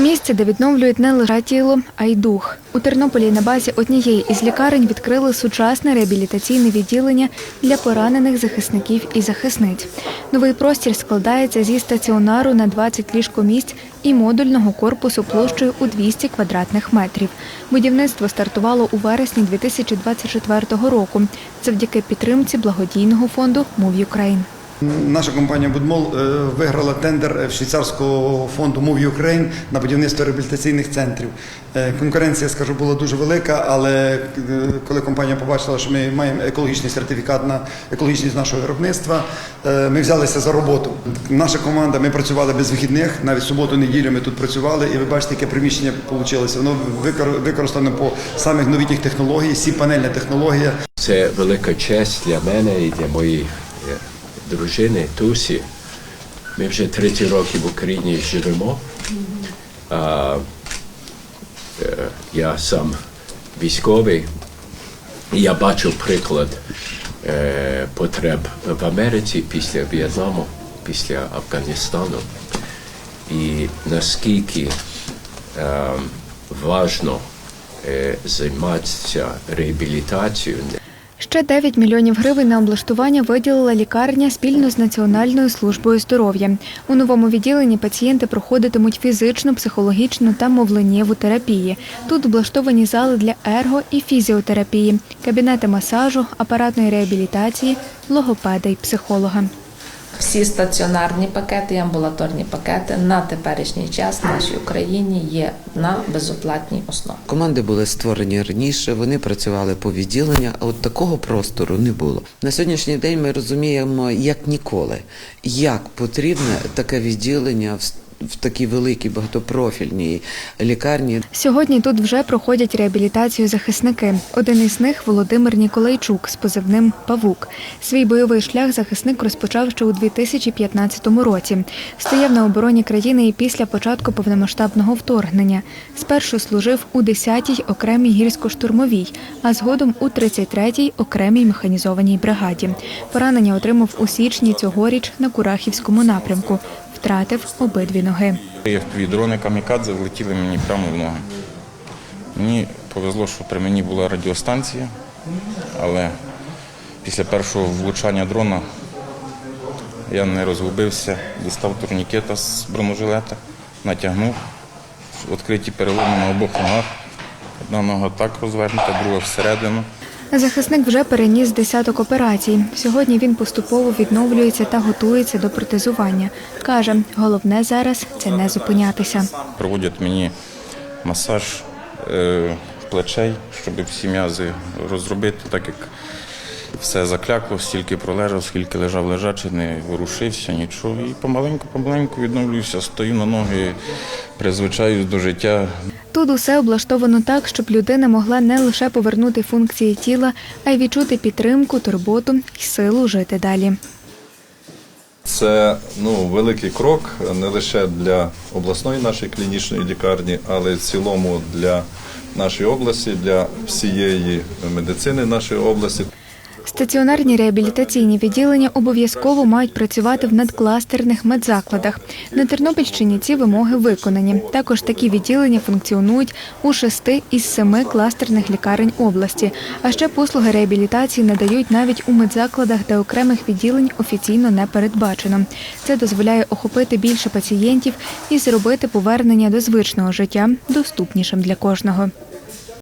Місце, де відновлюють не лише тіло, а й дух. У Тернополі на базі однієї із лікарень відкрили сучасне реабілітаційне відділення для поранених захисників і захисниць. Новий простір складається зі стаціонару на 20 ліжкомісць і модульного корпусу площею у 200 квадратних метрів. Будівництво стартувало у вересні 2024 року завдяки підтримці благодійного фонду Move Ukraine. Наша компанія Будмол е, виграла тендер в швейцарського фонду Move Ukraine на будівництво реабілітаційних центрів. Е, Конкуренція, скажу, була дуже велика, але е, коли компанія побачила, що ми маємо екологічний сертифікат на екологічність нашого виробництва, е, ми взялися за роботу. Наша команда, ми працювали без вихідних, навіть суботу, неділю ми тут працювали, і ви бачите, яке приміщення вийшло. Воно викор- використано по самих новітніх технологій, сі панельна технологія. Це велика честь для мене і для моєї е, дружини Тусі. Ми вже 30 років в Україні живемо. А, е, я сам військовий. І я бачу приклад е, потреб в Америці після В'єтнаму, після Афганістану. І наскільки е, важно займатися реабілітацією Ще 9 мільйонів гривень на облаштування виділила лікарня спільно з Національною службою здоров'я. У новому відділенні пацієнти проходитимуть фізичну, психологічну та мовленнєву терапії. Тут облаштовані зали для ерго і фізіотерапії, кабінети масажу, апаратної реабілітації, логопеда і психолога. Всі стаціонарні пакети і амбулаторні пакети на теперішній час в нашій Україні є на безоплатній основі. Команди були створені раніше, вони працювали по відділеннях, а от такого простору не було. На сьогоднішній день ми розуміємо, як ніколи, як потрібне таке відділення в, в такій великій багатопрофільній лікарні. Сьогодні тут вже проходять реабілітацію захисники. Один із них Володимир Ніколайчук з позивним Павук. Свій бойовий шлях захисник розпочав ще у 2015 році. Стояв на обороні країни і після початку повномасштабного вторгнення. Спершу служив у 10-й окремій гірсько-штурмовій, а згодом у 33-й окремій механізованій бригаді. Поранення отримав у січні цьогоріч на Курахівському напрямку. Втратив обидві ноги. FPV дрони камікадзе влетіли мені прямо в ноги. Мені повезло, що при мені була радіостанція, але після першого влучання дрона я не розгубився, дістав турнікета з бронежилета, натягнув, відкриті переломи на обох ногах. Одна нога так розвернута, друга всередину. Захисник вже переніс десяток операцій. Сьогодні він поступово відновлюється та готується до протезування. Каже, головне зараз це не зупинятися. Проводять мені масаж е, плечей, щоб всі м'язи розробити, так як все заклякло, стільки пролежав, скільки лежав лежачий, не ворушився, нічого. І помаленьку-помаленьку відновлююся, стою на ноги, призвичаюсь до життя. Тут усе облаштовано так, щоб людина могла не лише повернути функції тіла, а й відчути підтримку, турботу і силу жити далі. Це ну, великий крок не лише для обласної нашої клінічної лікарні, але й в цілому для нашої області, для всієї медицини нашої області. Стаціонарні реабілітаційні відділення обов'язково мають працювати в надкластерних медзакладах. На Тернопільщині ці вимоги виконані. Також такі відділення функціонують у шести із семи кластерних лікарень області. А ще послуги реабілітації надають навіть у медзакладах, де окремих відділень офіційно не передбачено. Це дозволяє охопити більше пацієнтів і зробити повернення до звичного життя доступнішим для кожного.